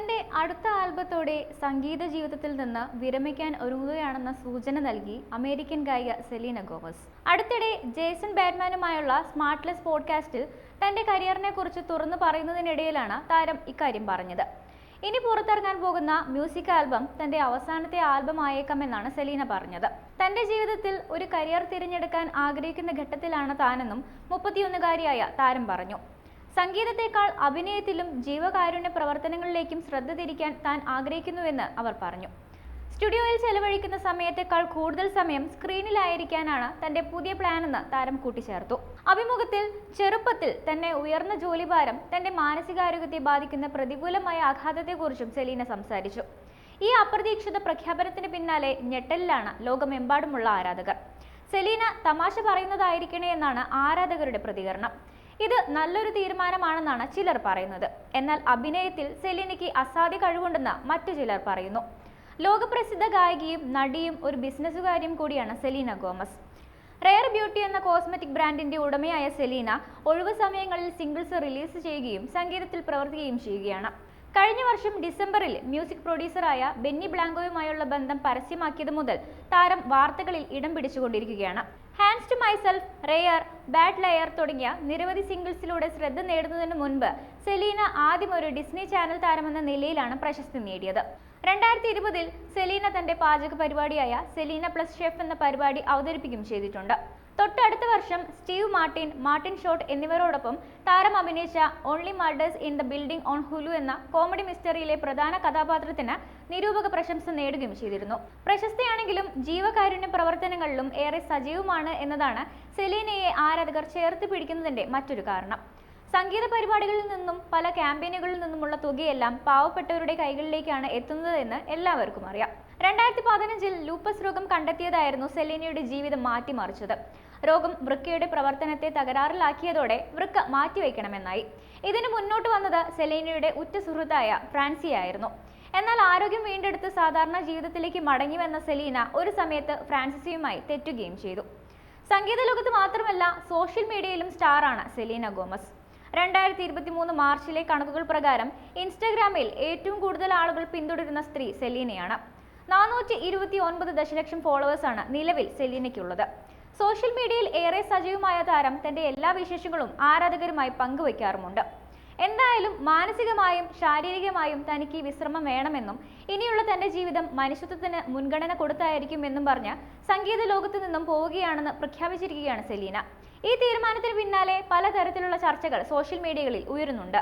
തന്റെ അടുത്ത ആൽബത്തോടെ സംഗീത ജീവിതത്തിൽ നിന്ന് വിരമിക്കാൻ ഒരുങ്ങുകയാണെന്ന സൂചന നൽകി അമേരിക്കൻ ഗായിക സെലീന ഗോമസ്. അടുത്തിടെ ജേസൺ ബാറ്റ്മാനുമായുള്ള സ്മാർട്ട്ലെസ് പോഡ്കാസ്റ്റിൽ തന്റെ കരിയറിനെ കുറിച്ച് തുറന്നു പറയുന്നതിനിടയിലാണ് താരം ഇക്കാര്യം പറഞ്ഞത്. ഇനി പുറത്തിറങ്ങാൻ പോകുന്ന മ്യൂസിക് ആൽബം തന്റെ അവസാനത്തെ ആൽബം ആയേക്കാമെന്നാണ് സെലീന പറഞ്ഞത്. തന്റെ ജീവിതത്തിൽ ഒരു കരിയർ തിരഞ്ഞെടുക്കാൻ ആഗ്രഹിക്കുന്ന ഘട്ടത്തിലാണ് താനെന്നും മുപ്പത്തിയൊന്നുകാരിയായ താരം പറഞ്ഞു. സംഗീതത്തെക്കാൾ അഭിനയത്തിലും ജീവകാരുണ്യ പ്രവർത്തനങ്ങളിലേക്കും ശ്രദ്ധ തിരിക്കാൻ താൻ ആഗ്രഹിക്കുന്നുവെന്ന് അവർ പറഞ്ഞു. സ്റ്റുഡിയോയിൽ ചെലവഴിക്കുന്ന സമയത്തെക്കാൾ കൂടുതൽ സമയം സ്ക്രീനിലായിരിക്കാനാണ് തന്റെ പുതിയ പ്ലാനെന്ന് താരം കൂട്ടിച്ചേർത്തു. അഭിമുഖത്തിൽ ചെറുപ്പത്തിൽ തന്നെ ഉയർന്ന ജോലിഭാരം തന്റെ മാനസികാരോഗ്യത്തെ ബാധിക്കുന്ന പ്രതികൂലമായ ആഘാതത്തെക്കുറിച്ചും സെലീന സംസാരിച്ചു. ഈ അപ്രതീക്ഷിത പ്രഖ്യാപനത്തിന് പിന്നാലെ ഞെട്ടലിലാണ് ലോകമെമ്പാടുമുള്ള ആരാധകർ. സെലീന തമാശ പറയുന്നതായിരിക്കണേ എന്നാണ് ആരാധകരുടെ പ്രതികരണം. ഇത് നല്ലൊരു തീരുമാനമാണെന്നാണ് ചിലർ പറയുന്നത്. എന്നാൽ അഭിനയത്തിൽ സെലീനയ്ക്ക് അസാധ്യ കഴിവുണ്ടെന്ന് മറ്റു ചിലർ പറയുന്നു. ലോകപ്രസിദ്ധ ഗായികയും നടിയും ഒരു ബിസിനസ്സുകാരിയും കൂടിയാണ് സെലീന ഗോമസ്. റെയർ ബ്യൂട്ടി എന്ന കോസ്മെറ്റിക് ബ്രാൻഡിന്റെ ഉടമയായ സെലീന ഒഴിവു സമയങ്ങളിൽ സിംഗിൾസ് റിലീസ് ചെയ്യുകയും സംഗീതത്തിൽ പ്രവർത്തിക്കുകയും ചെയ്യുകയാണ്. കഴിഞ്ഞ വർഷം ഡിസംബറിൽ മ്യൂസിക് പ്രൊഡ്യൂസറായ ബെന്നി ബ്ലാങ്കോയുമായുള്ള ബന്ധം പരസ്യമാക്കിയത് മുതൽ താരം വാർത്തകളിൽ ഇടം പിടിച്ചുകൊണ്ടിരിക്കുകയാണ്. Hands to Myself Rare Bad Liar തുടങ്ങിയ നിരവധി സിംഗിൾസിലൂടെ ശ്രദ്ധ നേടുന്നതിന് മുൻപ് സെലീന ആദ്യം ഒരു ഡിസ്നി ചാനൽ താരമെന്ന നിലയിലാണ് പ്രശസ്തി നേടിയത്. രണ്ടായിരത്തി ഇരുപതിൽ സെലീന തന്റെ പാചക പരിപാടിയായ സെലീന പ്ലസ് ഷെഫ് എന്ന പരിപാടി അവതരിപ്പിക്കുകയും ചെയ്തിട്ടുണ്ട്. തൊട്ടടുത്ത വർഷം സ്റ്റീവ് മാർട്ടിൻ മാർട്ടിൻ ഷോട്ട് എന്നിവരോടൊപ്പം താരം അഭിനയിച്ച Only Murders in the Building on Hulu എന്ന കോമഡി മിസ്റ്ററിയിലെ പ്രധാന കഥാപാത്രത്തിന് നിരൂപക പ്രശംസ നേടുകയും ചെയ്തിരുന്നു. പ്രശസ്തയാണെങ്കിലും ജീവകാരുണ്യ പ്രവർത്തനങ്ങളിലും ഏറെ സജീവമാണ് എന്നതാണ് സെലീനയെ ആരാധകർ ചേർത്ത് പിടിക്കുന്നതിന്റെ മറ്റൊരു കാരണം. സംഗീത പരിപാടികളിൽ നിന്നും പല ക്യാമ്പയിനുകളിൽ നിന്നുമുള്ള തുകയെല്ലാം പാവപ്പെട്ടവരുടെ കൈകളിലേക്കാണ് എത്തുന്നതെന്ന് എല്ലാവർക്കും അറിയാം. രണ്ടായിരത്തി പതിനഞ്ചിൽ ലൂപ്പസ് രോഗം കണ്ടെത്തിയതായിരുന്നു സെലീനയുടെ ജീവിതം മാറ്റിമറിച്ചത്. രോഗം വൃക്കയുടെ പ്രവർത്തനത്തെ തകരാറിലാക്കിയതോടെ വൃക്ക മാറ്റിവെക്കണമെന്നായി. ഇതിന് മുന്നോട്ട് വന്നത് സെലീനയുടെ ഉറ്റ സുഹൃത്തായ ഫ്രാൻസിയായിരുന്നു. എന്നാൽ ആരോഗ്യം വീണ്ടെടുത്ത് സാധാരണ ജീവിതത്തിലേക്ക് മടങ്ങി വന്ന സെലീന ഒരു സമയത്ത് ഫ്രാൻസിസിയുമായി തെറ്റുകയും ചെയ്തു. സംഗീത ലോകത്ത് മാത്രമല്ല സോഷ്യൽ മീഡിയയിലും സ്റ്റാറാണ് സെലീന ഗോമസ്. രണ്ടായിരത്തി ഇരുപത്തി മൂന്ന് മാർച്ചിലെ കണക്കുകൾ പ്രകാരം ഇൻസ്റ്റഗ്രാമിൽ ഏറ്റവും കൂടുതൽ ആളുകൾ പിന്തുടരുന്ന സ്ത്രീ സെലീനയാണ്. നാനൂറ്റി ഇരുപത്തി ഒൻപത് ദശലക്ഷം ഫോളോവേഴ്സാണ് നിലവിൽ സെലീനയ്ക്കുള്ളത്. സോഷ്യൽ മീഡിയയിൽ ഏറെ സജീവമായ താരം തന്റെ എല്ലാ വിശേഷങ്ങളും ആരാധകരുമായി പങ്കുവയ്ക്കാറുമുണ്ട് എന്തായാലും മാനസികമായും ശാരീരികമായും തനിക്ക് വിശ്രമം വേണമെന്നും ഇനിയുള്ള തന്റെ ജീവിതം മനുഷ്യത്വത്തിന് മുൻഗണന കൊടുത്തായിരിക്കുമെന്നും പറഞ്ഞ് സംഗീത ലോകത്തു നിന്നും പോവുകയാണെന്ന് പ്രഖ്യാപിച്ചിരിക്കുകയാണ് സെലീന. ഈ തീരുമാനത്തിന് പിന്നാലെ പലതരത്തിലുള്ള ചർച്ചകൾ സോഷ്യൽ മീഡിയകളിൽ ഉയരുന്നുണ്ട്.